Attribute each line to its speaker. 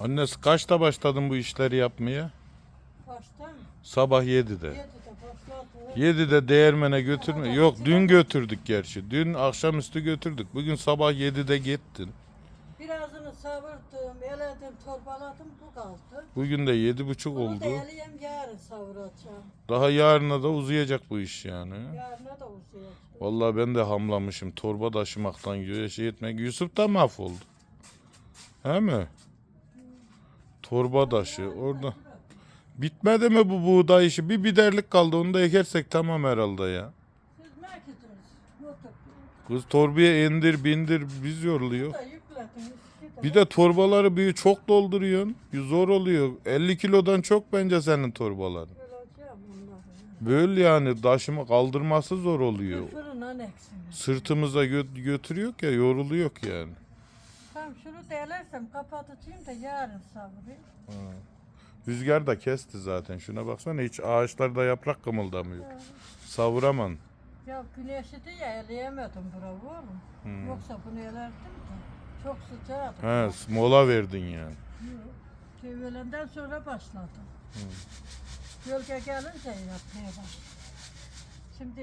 Speaker 1: Annesi kaçta başladın bu işleri yapmaya?
Speaker 2: Kaçta?
Speaker 1: Sabah 7'de.
Speaker 2: Yedide başladı.
Speaker 1: 7'de değirmene götürme. Yok dün götürdük gerçi. Dün akşamüstü götürdük. Bugün sabah 7'de gittin.
Speaker 2: Birazını savurttum, eledim, torbaladım, bu kaldı.
Speaker 1: Bugün de 7.30
Speaker 2: Bunu da
Speaker 1: oldu.
Speaker 2: eleyem yarın savuracağım.
Speaker 1: Daha yarına da uzayacak bu iş yani.
Speaker 2: Yarına da uzayacak.
Speaker 1: Vallahi ben de hamlamışım. Torba taşımaktan, şey etmek. Yusuf da mahvoldu. He mi? Torba taşı orada. Bitmedi mi bu buğday işi? Bir biderlik kaldı. Onu da ekersek tamam herhalde ya.
Speaker 2: Siz merkeziniz. Motor.
Speaker 1: Kız torbaya indir bindir biz yoruluyor.
Speaker 2: Da yüklediniz.
Speaker 1: Bir de torbaları büyü çok dolduruyorsun. Zor oluyor. 50 kilodan çok bence senin torbaların.
Speaker 2: Öleceğim bunları.
Speaker 1: Böyle yani taşıma kaldırması zor oluyor.
Speaker 2: Eksiniz.
Speaker 1: Sırtımıza gö- götürüyor ya yoruluyor yani.
Speaker 2: Tamam şunu değerlersem kapatacağım da yarın savurayım.
Speaker 1: Rüzgar da kesti zaten. Şuna baksana hiç ağaçlarda yaprak kımıldamıyor. Savuraman.
Speaker 2: Ya güneşi de ya eleyemedim bravo oğlum. Yoksa bunu elerdim de. Çok sıcaktı.
Speaker 1: He, mola verdin yani.
Speaker 2: Öğlenden sonra başladım. Gölge gelince yapmaya başladım. Şimdi